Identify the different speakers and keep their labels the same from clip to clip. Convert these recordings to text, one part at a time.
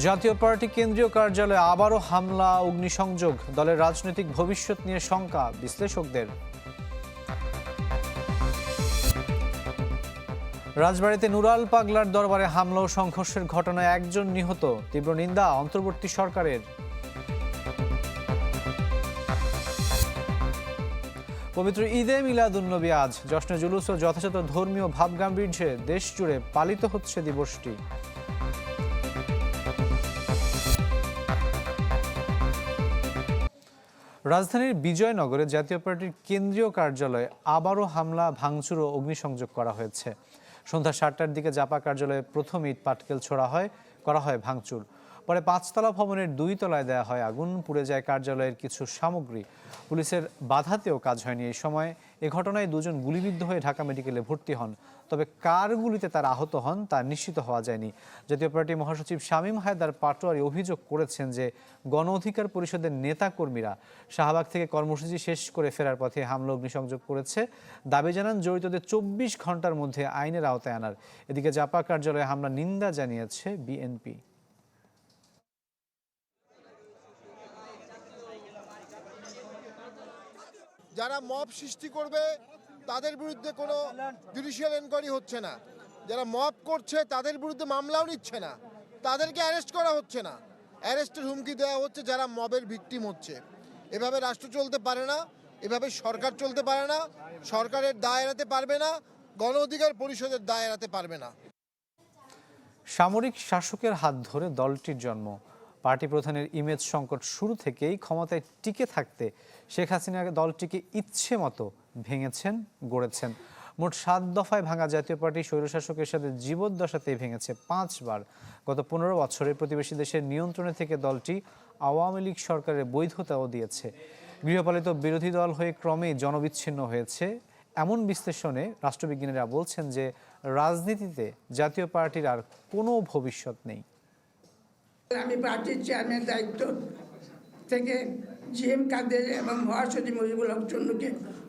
Speaker 1: জাতীয় পার্টি কেন্দ্রীয় কার্যালয়ে আবারও হামলা, অগ্নিসংযোগ, দলের রাজনৈতিক ভবিষ্যৎ নিয়ে শঙ্কা, বিশ্লেষকদের। রাজবাড়িতে নুরাল পাগলার দরবারে হামলা ও সংঘর্ষের ঘটনায় একজন নিহত, তীব্র নিন্দা অন্তর্বর্তী সরকারের। পবিত্র ঈদে মিলাদুন্নবী আজ, জশ্নে জুলুস ও যথাযথ ধর্মীয় ভাবগাম্ভীর্যে দেশ জুড়ে পালিত হচ্ছে দিবসটি। রাজধানীর বিজয়নগরে জাতীয় পার্টির কেন্দ্রীয় কার্যালয়ে আবারও হামলা, ভাঙচুর ও অগ্নিসংযোগ করা হয়েছে। সন্ধ্যা সাতটার দিকে জাপা কার্যালয়ে প্রথম ইট পাটকেল ছোড়া হয়, করা হয় ভাঙচুর। পরে পাঁচতলা ভবনের দুই তলায় দেওয়া হয় আগুন, পুড়ে যায় কার্যালয়ের কিছু সামগ্রী। পুলিশের বাধাতেও কাজ হয়নি এই সময়। এ ঘটনায় দুজন গুলিবিদ্ধ হয়ে ঢাকা মেডিকেলে ভর্তি হন। তবে কার গুলিতে তারা আহত হন তা নিশ্চিত হওয়া যায়নি। জাতীয় পার্টি মহাসচিব শামীম হায়দার পাটোয়ারি অভিযোগ করেছেন যে গণ অধিকার পরিষদের নেতাকর্মীরা শাহবাগ থেকে কর্মসূচি শেষ করে ফেরার পথে হামলা অগ্নিসংযোগ করেছে। দাবি জানান, জড়িতদের চব্বিশ ঘণ্টার মধ্যে আইনের আওতায় আনার। এদিকে জাপা কার্যালয়ে হামলা নিন্দা জানিয়েছে বিএনপি।
Speaker 2: যারা মব সৃষ্টি করবে, তাদের বিরুদ্ধে কোনো জুডিশিয়াল এনকোয়ারি হচ্ছে না। যারা মব করছে, তাদের বিরুদ্ধে মামলাও নিচ্ছে না। তাদেরকে অ্যারেস্ট করা হচ্ছে না। অ্যারেস্টের হুমকি দেওয়া হচ্ছে যারা মবের ভিকটিম হচ্ছে। এভাবে রাষ্ট্র চলতে পারে না, এভাবে সরকার চলতে পারে না, সরকারের দায় এড়াতে পারবে না, গণ অধিকার পরিষদের দায় এড়াতে পারবে না।
Speaker 1: সামরিক শাসকের হাত ধরে দলটির জন্ম। পার্টি প্রধানের ইমেজ সংকট শুরু থেকেই ক্ষমতায় টিকে থাকতে শেখ হাসিনা দলটিকে ইচ্ছে মতো ভেঙেছেন, গড়েছেন। মোট সাত দফায় ভাঙা জাতীয় পার্টি স্বৈরশাসকের সাথে জীবদ্দশাতেই ভেঙেছে পাঁচবার। গত পনেরো বছরে প্রতিবেশী দেশের নিয়ন্ত্রণে থেকে দলটি আওয়ামী লীগ সরকারের বৈধতাও দিয়েছে। গৃহপালিত বিরোধী দল হয়ে ক্রমেই জনবিচ্ছিন্ন হয়েছে। এমন বিশ্লেষণে রাষ্ট্রবিজ্ঞানীরা বলছেন যে, রাজনীতিতে জাতীয় পার্টির আর কোনো ভবিষ্যৎ নেই।
Speaker 3: আমি পার্টির চেয়ারম্যান দায়িত্ব থেকে জিএম কাদের এবং মহাসচিব মুজিবুল হক চন্ডুকে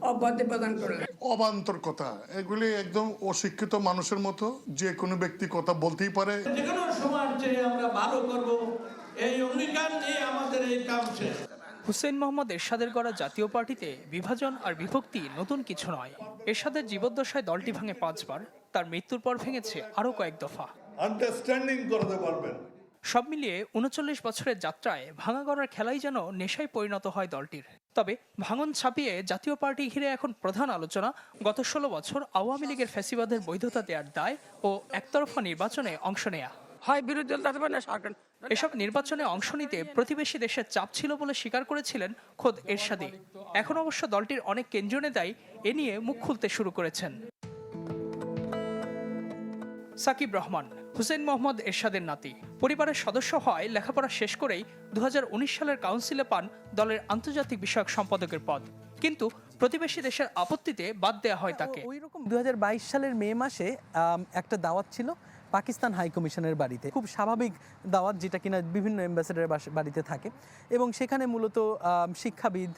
Speaker 3: অব্যাহতি প্রদান করলেন
Speaker 4: অবান্তর কথা এগুলি একদম অশিক্ষিত মানুষের মতো যে কোনো ব্যক্তি কথা বলতেই পারে।
Speaker 5: যে কোনো চেয়ে আমরা ভালো করব। এই অঙ্গীকার নিয়ে আমাদের এই কাম শেষ।
Speaker 6: হুসেইন মোহাম্মদ এরশাদের গড়া জাতীয় পার্টিতে বিভাজন আর বিভক্তি নতুন কিছু নয়। এরশাদের জীবদ্দশায় দলটি ভাঙে পাঁচবার তার মৃত্যুর পর ভেঙেছে আরও কয়েক দফা।
Speaker 7: আন্ডারস্ট্যান্ডিং করতে পারবেন।
Speaker 6: সব মিলিয়ে উনচল্লিশ বছরের যাত্রায় ভাঙা গড়ার খেলাই যেন নেশায় পরিণত হয় দলটির। তবে ভাঙন ছাপিয়ে জাতীয় পার্টি ঘিরে এখন প্রধান আলোচনা গত ষোলো বছর আওয়ামী লীগের ফ্যাসিবাদের বৈধতা দেওয়ার দায় ও একতরফা নির্বাচনে অংশ নেয়া।
Speaker 3: হয় বিরোধী দল থাকবে না সরকার?
Speaker 6: এসব নির্বাচনে অংশ নিতে প্রতিবেশী দেশের চাপ ছিল বলে স্বীকার করেছিলেন খোদ এরশাদি। এখন অবশ্য দলটির অনেক কেন্দ্রীয় নেতাই এ নিয়ে মুখ খুলতে শুরু করেছেন। সাকিব রহমান হুসেন মোহাম্মদ এরশাদের নাতি। পরিবারের সদস্য হয় লেখাপড়া শেষ করেই দুই হাজার উনিশ সালের কাউন্সিলে পান দলের আন্তর্জাতিক বিষয়ক সম্পাদকের পদ। কিন্তু প্রতিবেশী দেশের আপত্তিতে বাদ দেওয়া হয় তাকে।
Speaker 8: ওই রকম দুই হাজার বাইশ সালের মে মাসে একটা দাওয়াত ছিল পাকিস্তান হাই কমিশনের বাড়িতে। খুব স্বাভাবিক দাওয়াত যেটা কিনা বিভিন্ন অ্যাম্বাসেডারের বাড়িতে থাকে। এবং সেখানে মূলত শিক্ষাবিদ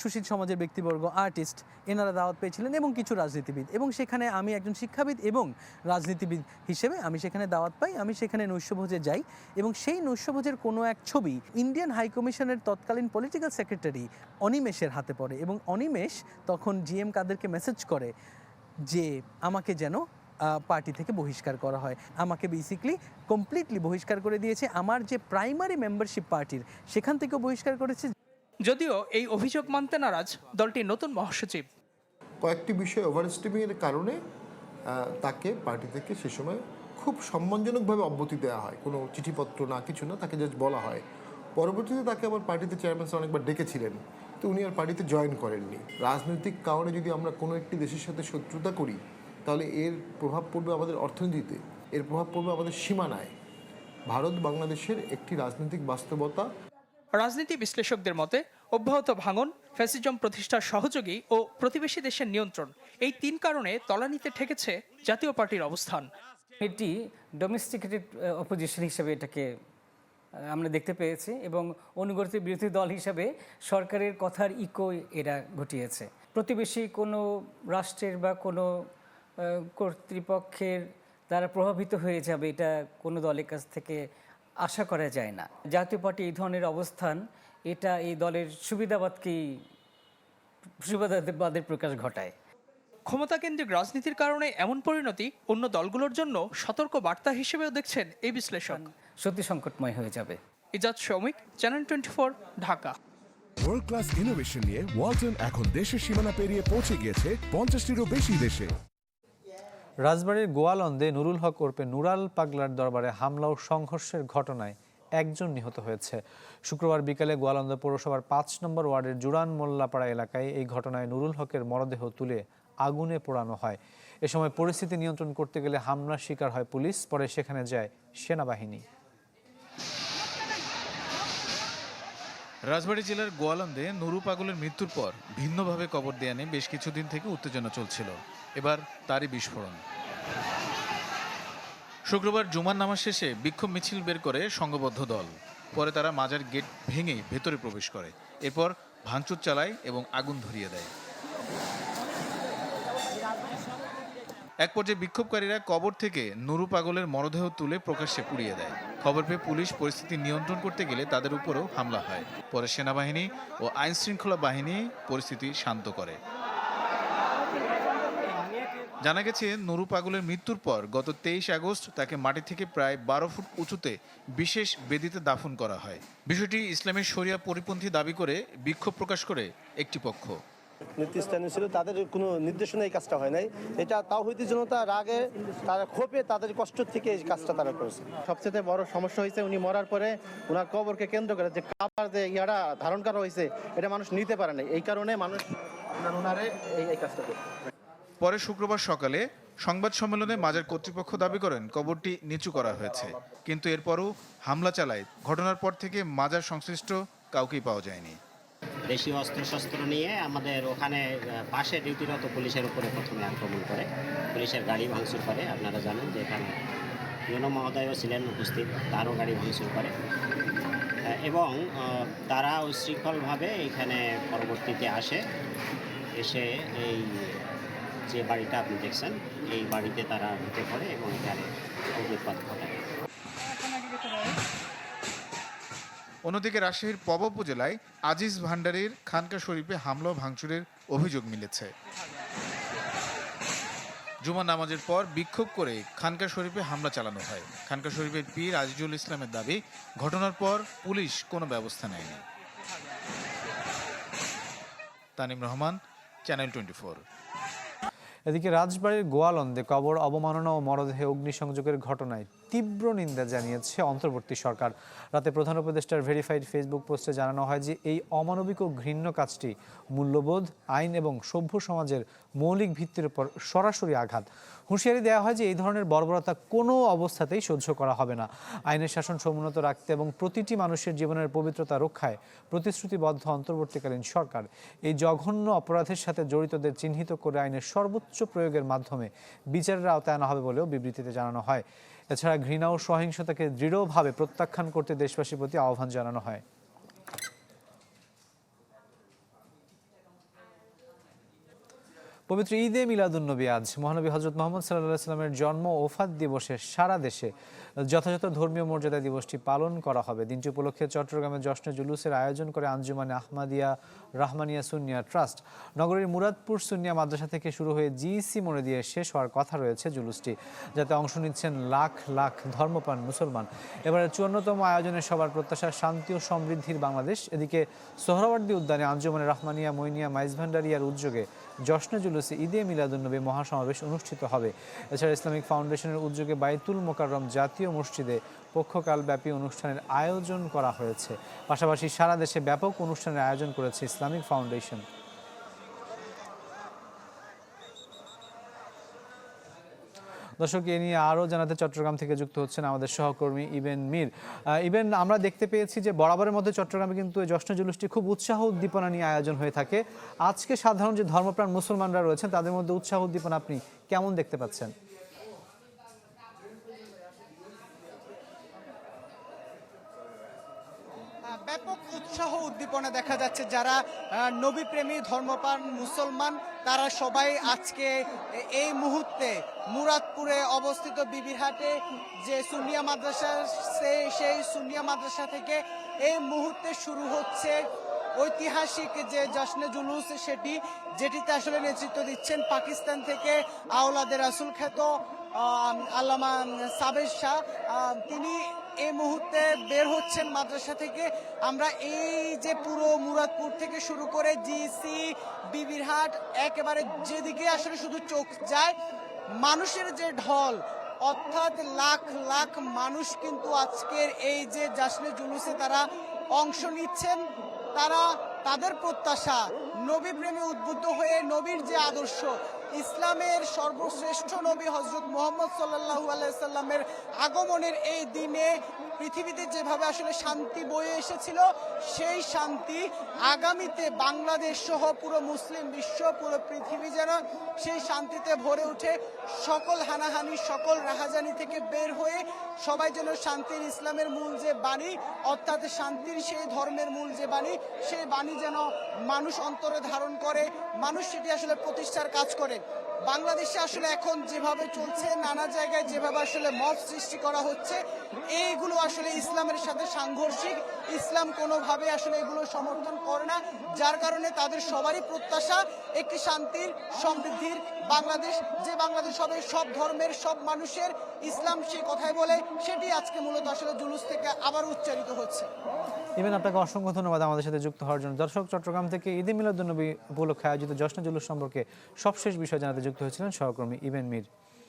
Speaker 8: সুশীল সমাজের ব্যক্তিবর্গ আর্টিস্ট এনারা দাওয়াত পেয়েছিলেন এবং কিছু রাজনীতিবিদ। এবং সেখানে আমি একজন শিক্ষাবিদ এবং রাজনীতিবিদ হিসেবে আমি সেখানে দাওয়াত পাই। আমি সেখানে নৈশভোজে যাই এবং সেই নৈশভোজের কোনো এক ছবি ইন্ডিয়ান হাই কমিশনের তৎকালীন পলিটিক্যাল সেক্রেটারি অনিমেষের হাতে পড়ে এবং অনিমেষ তখন জিএম কাদেরকে মেসেজ করে যে, আমাকে যেন পার্টি থেকে বহিষ্কার করা হয়। আমাকে বেসিকলি কমপ্লিটলি বহিষ্কার করে দিয়েছে। আমার যে প্রাইমারি মেম্বারশিপ পার্টির সেখান থেকেও বহিষ্কার করেছে।
Speaker 6: যদিও এই অভিযোগ মানতে নারাজ দলটির নতুন মহাসচিব।
Speaker 2: কয়েকটি বিষয় ওভার এর কারণে তাকে পার্টি থেকে সে সময় খুব সম্মানজনকভাবে অব্যতি দেওয়া হয়। কোনো চিঠিপত্র না কিছু না তাকে জাস্ট বলা হয়। পরবর্তীতে তাকে আবার পার্টিতে চেয়ারম্যান স্যার অনেকবার ডেকেছিলেন। তো উনি আর পার্টিতে জয়েন করেননি। রাজনৈতিক কারণে যদি আমরা কোনো একটি দেশের সাথে শত্রুতা করি তাহলে এর প্রভাব পড়বে আমাদের অর্থনীতিতে। এর প্রভাব পড়বে আমাদের সীমানায়। ভারত বাংলাদেশের একটি রাজনৈতিক বাস্তবতা।
Speaker 6: রাজনীতি বিশ্লেষকদের মতে অব্যাহত ভাঙন ফ্যাসিজম প্রতিষ্ঠার সহযোগী ও প্রতিবেশী দেশের নিয়ন্ত্রণ এই তিন কারণে তলানিতে ঠেকেছে জাতীয় পার্টির অবস্থান।
Speaker 9: এটি ডোমেস্টিকেটেড অপোজিশন হিসেবে এটাকে আমরা দেখতে পেয়েছি এবং অনুগত বিরোধী দল হিসাবে সরকারের কথার ইকো এরা ঘটিয়েছে। প্রতিবেশী কোনো রাষ্ট্রের বা কোনো কর্তৃপক্ষের দ্বারা প্রভাবিত হয়ে যাবে এটা কোনো দলের কাছ থেকে আশা করা যায় না। জাতীয় পার্টি এই ধরনের অবস্থান এটা এই দলের সুবিধাবাদকেই সুবিধাবাদের প্রকাশ ঘটায়?
Speaker 6: ক্ষমতাকেন্দ্রিক রাজনীতির কারণে এমন পরিণতি অন্য দলগুলোর জন্য সতর্ক বার্তা হিসেবেও দেখছেন এই বিশ্লেষক।
Speaker 9: সত্যি সংকটময় হয়ে যাবে।
Speaker 6: ইজাজ শ্রমিক channel twenty Dhaka.
Speaker 10: World class innovation নিয়ে ওয়ালটন এখন দেশের সীমানা পেরিয়ে পৌঁছে গিয়েছে পঞ্চাশটিরও বেশি দেশে।
Speaker 1: রাজবাড়ীর গোয়ালন্দে নুরুল হক ওরপে নুরাল পাগলার দরবারে হামলা ও সংঘর্ষের ঘটনায় একজন নিহত হয়েছে। শুক্রবার বিকালে গোয়ালন্দ পৌরসভার পাঁচ নম্বর ওয়ার্ডের জুরান মোল্লাপাড়া এলাকায় এই ঘটনায় নুরুল হকের মরদেহ তুলে আগুনে পোড়ানো হয়। এ সময় পরিস্থিতি নিয়ন্ত্রণ করতে গেলে হামলার শিকার হয় পুলিশ, পরে সেখানে যায় সেনাবাহিনী।
Speaker 11: রাজবাড়ী জেলার গোয়ালন্দে নুরু পাগলের মৃত্যুর পর ভিন্নভাবে কবর দেয়া নিয়ে বেশ কিছুদিন থেকে উত্তেজনা চলছিল। এবার তারই বিস্ফোরণ। শুক্রবার জুমার নামাজ শেষে বিক্ষোভ মিছিল বের করে সংঘবদ্ধ দল। পরে তারা মাজার গেট ভেঙে ভেতরে প্রবেশ করে। এরপর ভাঙচুর চালায় এবং আগুন ধরিয়ে দেয়। এক পর্যায়ে বিক্ষোভকারীরা কবর থেকে নুরু পাগলের মরদেহ তুলে প্রকাশ্যে পুড়িয়ে দেয়। খবর পেয়ে পুলিশ পরিস্থিতি নিয়ন্ত্রণ করতে গেলে তাদের উপরও হামলা হয়। পরে সেনাবাহিনী ও আইন শৃঙ্খলা বাহিনী পরিস্থিতি শান্ত করে। জানা গেছে, নুরু পাগলের মৃত্যুর পর গত তেইশ আগস্ট তাকে মাটি থেকে প্রায় বারো ফুট উঁচুতে বিশেষ বেদিতে দাফন করা হয়। বিষয়টি ইসলামের শরিয়া পরিপন্থী দাবি করে বিক্ষোভ প্রকাশ করে একটি পক্ষ।
Speaker 12: নেতৃস্থানীয় ছিল তাদের কোনো নির্দেশনা এই কাজটা হয় নাই। এটা তাও হইতে জনতা রাগে তারা ক্ষোভে তাদের কষ্ট থেকে এই কাজটা তারা করেছে। সবচেয়ে বড় সমস্যা হয়েছে উনি মরার পরে ওনার কবরকে কেন্দ্র করে যে কাবার যে ইয়াটা ধারণ করা হয়েছে এটা মানুষ নিতে পারে না এই কারণে মানুষ ওনারে এই এই কাজটা
Speaker 11: পরে শুক্রবার সকালে সংবাদ সম্মেলনে মাজার কর্তৃপক্ষ দাবি করেন কবরটি নিচু করা হয়েছে। কিন্তু এরপরও হামলা চালায়। ঘটনার পর থেকে মাজার সংশ্লিষ্ট কাউকেই পাওয়া যায়নি।
Speaker 13: দেশীয় অস্ত্রশস্ত্র নিয়ে আমাদের ওখানে পাশে ডিউটিরত পুলিশের উপরে প্রথমে আক্রমণ করে। পুলিশের গাড়ি ভাঙচুর করে, আপনারা জানেন যে এখানে ইউনো মহোদয়ও ছিলেন উপস্থিত, তারও গাড়ি ভাঙচুর করে। এবং তারা উশৃঙ্খলভাবে এখানে পরবর্তীতে আসে, এসে এই যে বাড়িটা আপনি দেখছেন, এই বাড়িতে তারা ঢুকে পড়ে এবং এখানে অগ্নিপাত ঘটায়।
Speaker 11: অন্যদিকে রাজশাহীর পব উপজেলায় আজিজ ভান্ডারীর খানকা শরীফে হামলা ভাঙচুরের অভিযোগ মিলেছে। জুমা নামাজের পর বিক্ষোভ করে খানকা শরীফে হামলা চালানো হয়। খানকা শরীফের পীর আজিজুল ইসলামের দাবি, ঘটনার পর পুলিশ কোনো ব্যবস্থা নেয়নি। তানিম রহমান, চ্যানেল টোয়েন্টি
Speaker 1: এদিকে রাজবাড়ির গোয়ালন্দে কবর অবমাননা ও মরদেহে অগ্নিসংযোগের ঘটনায় তীব্র নিন্দা জানিয়েছে অন্তর্বর্তী সরকার। রাতে প্রধান উপদেষ্টার ভেরিফাইড ফেসবুক পোস্টে জানানো হয় যে, এই অমানবিক ও ঘৃণ্য কাজটি মূল্যবোধ, আইন এবং সভ্য সমাজের মৌলিক ভিত্তির উপর সরাসরি আঘাত। হুঁশিয়ারি দেওয়া হয় যে, এই ধরনের বর্বরতা কোনো অবস্থাতেই সহ্য করা হবে না। আইনের শাসন সমুন্নত রাখতে এবং প্রতিটি মানুষের জীবনের পবিত্রতা রক্ষায় প্রতিশ্রুতিবদ্ধ অন্তর্বর্তীকালীন সরকার। এই জঘন্য অপরাধের সাথে জড়িতদের চিহ্নিত করে আইনের সর্বোচ্চ প্রয়োগের মাধ্যমে বিচারের আওতায় আনা হবে বলেও বিবৃতিতে জানানো হয়। এছাড়া ঘৃণা ও সহিংসতাকে দৃঢ়ভাবে প্রত্যাখ্যান করতে দেশবাসীর প্রতি আহ্বান জানানো হয়। পবিত্র ঈদে মিলাদুন্নবী আজ মহানবী হজরত মোহাম্মদ সাল্লাহ সাল্লামের জন্ম ওফাত দিবসে সারা দেশে যথাযথ ধর্মীয় মর্যাদা দিবসটি পালন করা হবে। দিনটি উপলক্ষে চট্টগ্রামে জশ্নে জুলুসের আয়োজন করে আঞ্জুমানে আহমাদিয়া রাহমানিয়া সুনিয়া ট্রাস্ট। নগরীর মুরাদপুর সুনিয়া মাদ্রাসা থেকে শুরু হয়ে জিইসি মোড়ে দিয়ে শেষ হওয়ার কথা রয়েছে জুলুসটি, যাতে অংশ নিচ্ছেন লাখ লাখ ধর্মপ্রাণ মুসলমান। এবারে চুয়ান্নতম আয়োজনে সবার প্রত্যাশা শান্তি ও সমৃদ্ধির বাংলাদেশ। এদিকে সোহরাওয়ার্দী উদ্যানে আঞ্জুমানে রহমানিয়া মইনিয়া মাইজভান্ডারিয়ার উদ্যোগে জশ্নে জুলুসে ঈদে মিলাদুন্নবী মহাসমাবেশ অনুষ্ঠিত হবে। এছাড়া ইসলামিক ফাউন্ডেশনের উদ্যোগে বাইতুল মোকাররম জাতীয় মসজিদে পক্ষকালব্যাপী অনুষ্ঠানের আয়োজন করা হয়েছে। পাশাপাশি সারা দেশে ব্যাপক অনুষ্ঠানের আয়োজন করেছে ইসলামিক ফাউন্ডেশন। দর্শক, এ নিয়ে আরও জানাতে চট্টগ্রাম থেকে যুক্ত হচ্ছেন আমাদের সহকর্মী ইবেন মীর। ইভেন ইবেন, আমরা দেখতে পেয়েছি যে বরাবরের মধ্যে চট্টগ্রামে কিন্তু এই জশ্ন জুলুসটি খুব উৎসাহ উদ্দীপনা নিয়ে আয়োজন হয়ে থাকে। আজকে সাধারণ যে ধর্মপ্রাণ মুসলমানরা রয়েছেন, তাদের মধ্যে উৎসাহ উদ্দীপনা আপনি কেমন দেখতে পাচ্ছেন
Speaker 14: ব্যাপক উৎসাহ উদ্দীপনা দেখা যাচ্ছে যারা নবীপ্রেমী, ধর্মপ্রাণ, মুসলমান, তারা সবাই আজকে এই মুহূর্তে মুরাদপুরে অবস্থিত বিবিহাটে যে সুনিয়া মাদ্রাসা সেই সেই সুনিয়া মাদ্রাসা থেকে এই মুহূর্তে শুরু হচ্ছে ঐতিহাসিক যে জশ্নে জুলুস সেটি, যেটিতে আসলে নেতৃত্ব দিচ্ছেন পাকিস্তান থেকে আওলাদের রাসুল খ্যাত আল্লামা সাবের শাহ। তিনি এই মুহূর্তে বের হচ্ছেন মাদ্রাসা থেকে। আমরা এই যে পুরো মুরাদপুর থেকে শুরু করে জিসি, বিবিরহাট, একেবারে যেদিকে আসলে শুধু চোখ যায়, মানুষের যে ঢল, অর্থাৎ লাখ লাখ মানুষ কিন্তু আজকের এই যে জাসনে জুলুসে তারা অংশ নিচ্ছেন। তারা তাদের প্রত্যাশা নবী প্রেমে উদ্বুদ্ধ হয়ে নবীর যে আদর্শ, ইসলামের সর্বশ্রেষ্ঠ নবী হজরত মোহাম্মদ সাল্লাহু আলাইসাল্লামের আগমনের এই দিনে পৃথিবীতে যেভাবে আসলে শান্তি বয়ে এসেছিল, সেই শান্তি আগামীতে বাংলাদেশ সহ পুরো মুসলিম বিশ্ব, পুরো পৃথিবী যেন সেই শান্তিতে ভরে ওঠে। সকল হানাহানি, সকল রাহাজানি থেকে বের হয়ে সবাই যেন শান্তির ইসলামের মূল যে বাণী, অর্থাৎ শান্তির সেই ধর্মের মূল যে বাণী, সেই বাণী যেন মানুষ অন্তরে ধারণ করে, মানুষ সেটি আসলে প্রতিষ্ঠার কাজ করে। বাংলাদেশে আসলে এখন যেভাবে চলছে, নানা জায়গায় যেভাবে আসলে মত সৃষ্টি করা হচ্ছে, এইগুলো আসলে ইসলামের সাথে সাংঘর্ষিক। ইসলাম কোনোভাবে আসলে এগুলো সমর্থন করে না, যার কারণে তাদের সবারই প্রত্যাশা একটি শান্তির, সমৃদ্ধির বাংলাদেশ। যে বাংলাদেশ হবে সব ধর্মের, সব মানুষের, ইসলাম সে কথাই বলে, সেটি আজকে মূলত আসলে জুলুস থেকে আবার উচ্চারিত হচ্ছে।
Speaker 1: ইভেন আপনাকে অসংখ্য ধন্যবাদ আমাদের সাথে যুক্ত হওয়ার জন্য। দর্শক, চট্টগ্রাম থেকে ঈদে মিলাদুন্নবী উপলক্ষে আয়োজিত জশ্ন জুলুস সম্পর্কে সবশেষ বিষয় জানাতে যুক্ত হয়েছিলেন সহকর্মী ইভেন মীর